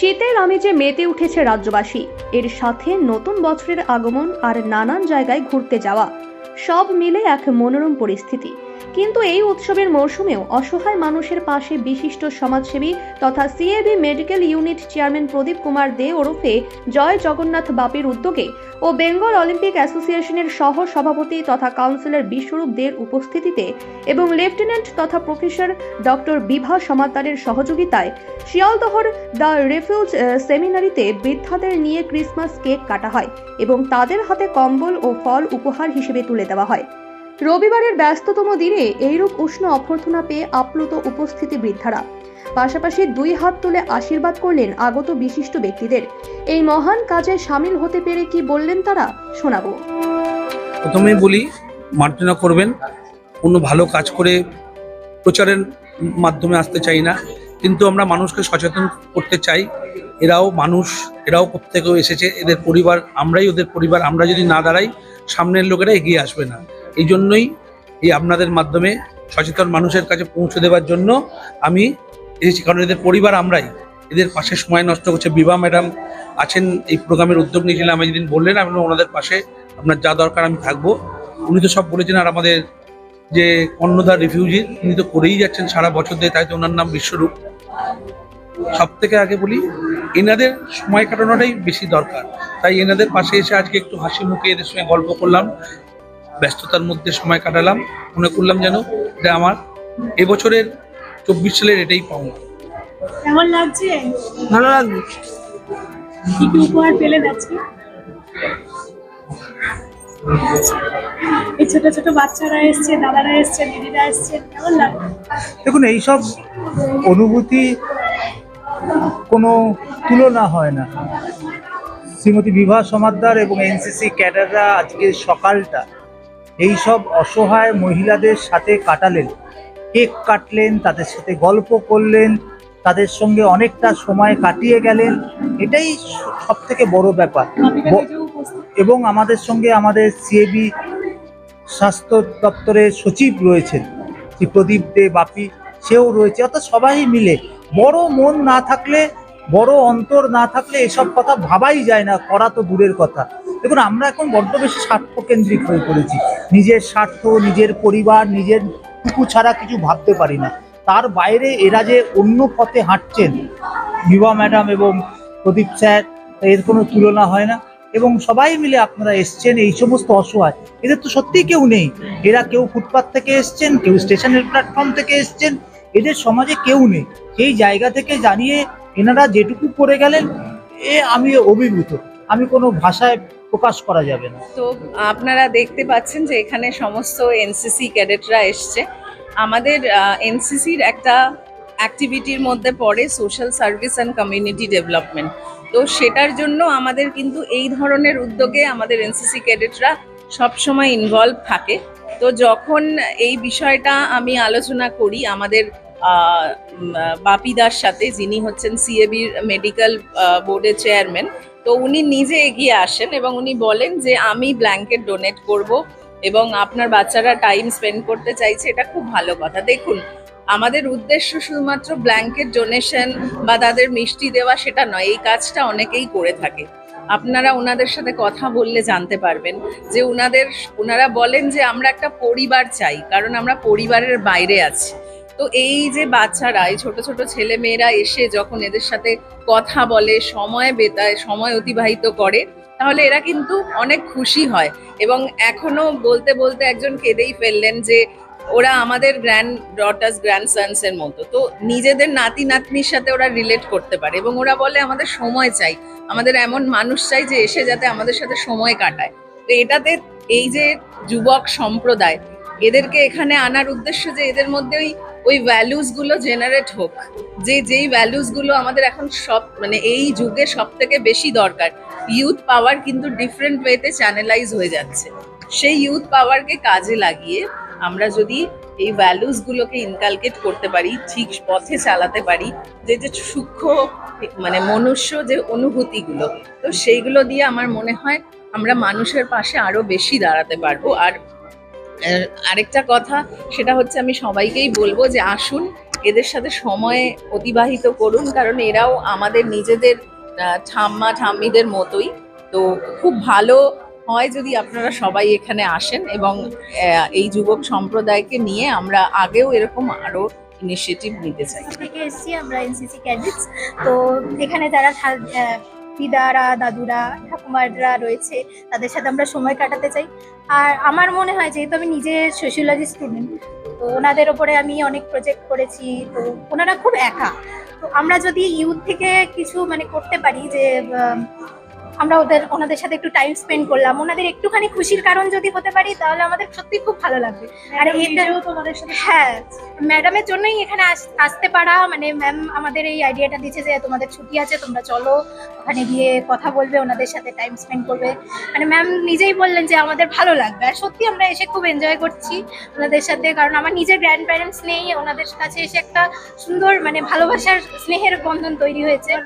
শীতের আমেজে মেতে উঠেছে রাজ্যবাসী। এর সাথে নতুন বছরের আগমন আর নানান জায়গায় ঘুরতে যাওয়া। সব মিলে এক মনোরম পরিস্থিতি। কিন্তু এই উৎসবের মরশুমেও অসহায় মানুষের পাশে বিশিষ্ট সমাজসেবী তথা CAB medical unit chairman Pradip Kumar De ওরফে জয় জগন্নাথ বাপির উদ্যোগে ও বেঙ্গল অলিম্পিক অ্যাসোসিয়েশনের সহ সভাপতি তথা কাউন্সিলর বিশ্বরূপ দের উপস্থিতিতে এবং লেফটেন্যান্ট তথা প্রফেসর ডক্টর বিভা সমাদ্দারের সহযোগিতায় শিয়ালদহর দ্য রেফিউজ সেমিনারিতে বৃদ্ধাদের নিয়ে ক্রিসমাস কেক কাটা হয় এবং তাদের হাতে কম্বল ও ফল উপহার হিসেবে তুলে দেওয়া হয়। রবিবারের ব্যস্ততম দিনে এইরূপ উষ্ণ অভ্যর্থনা পেয়ে আপ্লুত উপস্থিতি বৃদ্ধারা। পাশাপাশি দুই হাত তুলে আশীর্বাদ করলেন আগত বিশিষ্ট ব্যক্তিদের। এই মহান কাজে সামিল হতে পেরে কি বললেন তারা, শোনাবো। প্রথমেই বলি, মার্জনা করবেন। কোনো ভালো কাজ করে প্রচারের মাধ্যমে আসতে চাই না। কিন্তু আমরা মানুষকে সচেতন করতে চাই। এরাও মানুষ, এরাও প্রত্যেকেও এসেছে। এদের পরিবার, আমরাই ওদের পরিবার। আমরা যদি না দাঁড়াই, সামনের লোকেরা এগিয়ে আসবে না। এই জন্যই এই আপনাদের মাধ্যমে সচেতন মানুষের কাছে পৌঁছে দেওয়ার জন্য আমি এসেছি। কারণ এদের পরিবার আমরাই। এদের পাশে সময় নষ্ট করছে। বিভা ম্যাডাম আছেন এই প্রোগ্রামের উদ্যোগ নিয়েছিলেন। আমি যেদিন বললেন, আমি ওনাদের পাশে আপনার যা দরকার আমি থাকব। উনি তো সব বলেছেন, আর আমাদের যে কর্ণধার রিফিউজি, উনি তো করেই যাচ্ছেন সারা বছর দিয়ে তাই তো ওনার নাম বিশ্বরূপ। সব থেকে আগে বলি, এনাদের সময় কাটানোটাই বেশি দরকার। তাই এনাদের পাশে এসে আজকে একটু হাসি মুখে এদের সঙ্গে গল্প করলাম। ব্যস্ততার মধ্যে সময় কাটালাম। মনে করলাম যেন এটা আমার এবছরের চব্বিশ সালের এটাই পাওনা। কেমন লাগছে? ভালো লাগবে কি কি উপহার পেলেন আজকে? এই ছোট ছোট বাচ্চারা এসছে দাদারা এসছে দিদিরা এসছে কেমন লাগছে? দেখুন এইসব অনুভূতি কোনো তুলনা হয় না। শ্রীমতী বিভা সমাদ্দার এবং এনসিসি ক্যাডাররা আজকে সকালটা এই সব অসহায় মহিলাদের সাথে কাটালেন কেক কাটলেন তাদের সাথে গল্প করলেন তাদের সঙ্গে অনেকটা সময় কাটিয়ে গেলেন। এটাই সব থেকে বড় ব্যাপার। এবং আমাদের সঙ্গে আমাদের সিএবি স্বাস্থ্য দপ্তরের সচিব রয়েছেন শ্রী প্রদীপ দে বাপি সেও রয়েছে। অর্থাৎ সবাই মিলে বড় মন না থাকলে বড় অন্তর না থাকলে এসব কথা ভাবাই যায় না করা তো দূরের কথা। দেখুন, আমরা এখন বড্ড বেশি স্বার্থকেন্দ্রিক হয়ে পড়েছি। নিজের স্বার্থ, নিজের পরিবার, নিজের টুকু ছাড়া কিছু ভাবতে পারি না। তার বাইরে এরা যে অন্য পথে হাঁটছেন, বিভা ম্যাডাম এবং প্রদীপ স্যার, এর কোনো তুলনা হয় না। এবং সবাই মিলে আপনারা এসছেন এই সমস্ত অসহায়। এদের তো সত্যিই কেউ নেই। এরা কেউ ফুটপাথ থেকে এসছেন, কেউ স্টেশনের প্ল্যাটফর্ম থেকে এসছেন। এদের সমাজে কেউ নেই। সেই জায়গা থেকে জানিয়ে এনারা যেটুকু করে গেলেন, এ আমি অভিভূত। আমি কোনো ভাষায় প্রকাশ করা যাবে না। তো আপনারা দেখতে পাচ্ছেন যে এখানে সমস্ত এনসিসি ক্যাডেটরা এসছে। আমাদের এনসিসির একটা অ্যাক্টিভিটির মধ্যে পড়ে social service and community development তো সেটার জন্য আমাদের কিন্তু এই ধরনের উদ্যোগে আমাদের এনসিসি ক্যাডেটরা সবসময় ইনভলভ থাকে। তো যখন এই বিষয়টা আমি আলোচনা করি, আমাদের বাপিদার সাথে, যিনি হচ্ছেন সিএবির মেডিকেল বোর্ডের চেয়ারম্যান তো উনি নিজে এগিয়ে আসেন এবং উনি বলেন যে আমি ব্ল্যাঙ্কেট ডোনেট করব এবং আপনার বাচ্চারা টাইম স্পেন্ড করতে চাইছে, এটা খুব ভালো কথা। দেখুন, আমাদের উদ্দেশ্য শুধুমাত্র ব্ল্যাঙ্কেট ডোনেশন বা তাদের মিষ্টি দেওয়া সেটা নয়, এই কাজটা অনেকেই করে থাকে। আপনারা ওনাদের সাথে কথা বললে জানতে পারবেন যে ওনাদের ওনারা বলেন যে আমরা একটা পরিবার চাই, কারণ আমরা পরিবারের বাইরে আছি। তো এই যে বাচ্চারা, এই ছোট ছোট ছেলে মেয়েরা এসে যখন এদের সাথে কথা বলে, সময় বেতায়, সময় অতিবাহিত করে, তাহলে এরা কিন্তু অনেক খুশি হয়। এবং এখনও বলতে বলতে একজন কেঁদেই ফেললেন যে, ওরা আমাদের গ্র্যান্ড ডটার্স গ্র্যান্ড সানস এর মতো। তো নিজেদের নাতি, নাতনির সাথে ওরা রিলেট করতে পারে এবং ওরা বলে, আমাদের সময় চাই। আমাদের এমন মানুষ চাই যে, এসে যাতে আমাদের সাথে সময় কাটায়। তো এটাতে এই যে যুবক সম্প্রদায় এদেরকে এখানে আনার উদ্দেশ্য যে এদের মধ্যে ওই ওই ভ্যালুসগুলো জেনারেট হোক। যে, যেই ভ্যালুসগুলো আমাদের এখন সব মানে এই যুগে সব থেকে বেশি দরকার। ইউথ পাওয়ার কিন্তু ডিফারেন্ট ওয়েতে চ্যানেলাইজ হয়ে যাচ্ছে। সেই ইউথ পাওয়ারকে কাজে লাগিয়ে আমরা যদি এই ভ্যালুস গুলোকে ইনকালকেট করতে পারি, ঠিক পথে চালাতে পারি, যে যে সূক্ষ্ম মানে মনুষ্য যে অনুভূতিগুলো, তো সেইগুলো দিয়ে আমার মনে হয় আমরা মানুষের পাশে আরও বেশি দাঁড়াতে পারব। আর আরেকটা কথা, সেটা হচ্ছে আমি সবাইকেই বলব যে আসুন, এদের সাথে সময় অতিবাহিত করুন, কারণ এরাও আমাদের নিজেদের ঠাম্মা, ঠাম্মিদের মতোই। তো খুব ভালো হয় যদি আপনারা সবাই এখানে আসেন এবং এই যুবক সম্প্রদায়কে নিয়ে আমরা আগেও এরকম আরও ইনিশিয়েটিভ নিতে চাই। থেকে এসেছি, আমরা এনসিসি ক্যাডেটস তো এখানে যারা দিদারা, দাদুরা ঠাকুমাররা রয়েছে, তাদের সাথে আমরা সময় কাটাতে চাই। আর আমার মনে হয়, যেহেতু আমি নিজে সোশিওলজি স্টুডেন্ট তো ওনাদের ওপরে আমি অনেক প্রজেক্ট করেছি, তো ওনারা খুব একা। তো আমরা যদি ইউথ থেকে কিছু মানে করতে পারি যে আমরা ওদের ওনাদের সাথে একটু টাইম স্পেন্ড করলাম। ওনাদের একটুখানি খুশির কারণ যদি হতে পারি তাহলে আমাদের সত্যি খুব ভালো লাগবে। আর তোমাদের সাথে হ্যাঁ ম্যাডামের জন্যই এখানে আস- আসতে পারা। মানে ম্যাম আমাদের এই আইডিয়াটা দিচ্ছে যে তোমাদের ছুটি আছে তোমরা চলো। ওখানে গিয়ে কথা বলবে ওনাদের সাথে টাইম স্পেন্ড করবে। মানে ম্যাম নিজেই বললেন যে আমাদের ভালো লাগবে। আর সত্যি আমরা এসে খুব এনজয় করছি ওনাদের সাথে। কারণ আমার নিজের গ্র্যান্ড প্যারেন্টস নেই ওনাদের কাছে এসে একটা সুন্দর মানে ভালোবাসার স্নেহের বন্ধন তৈরি হয়েছে।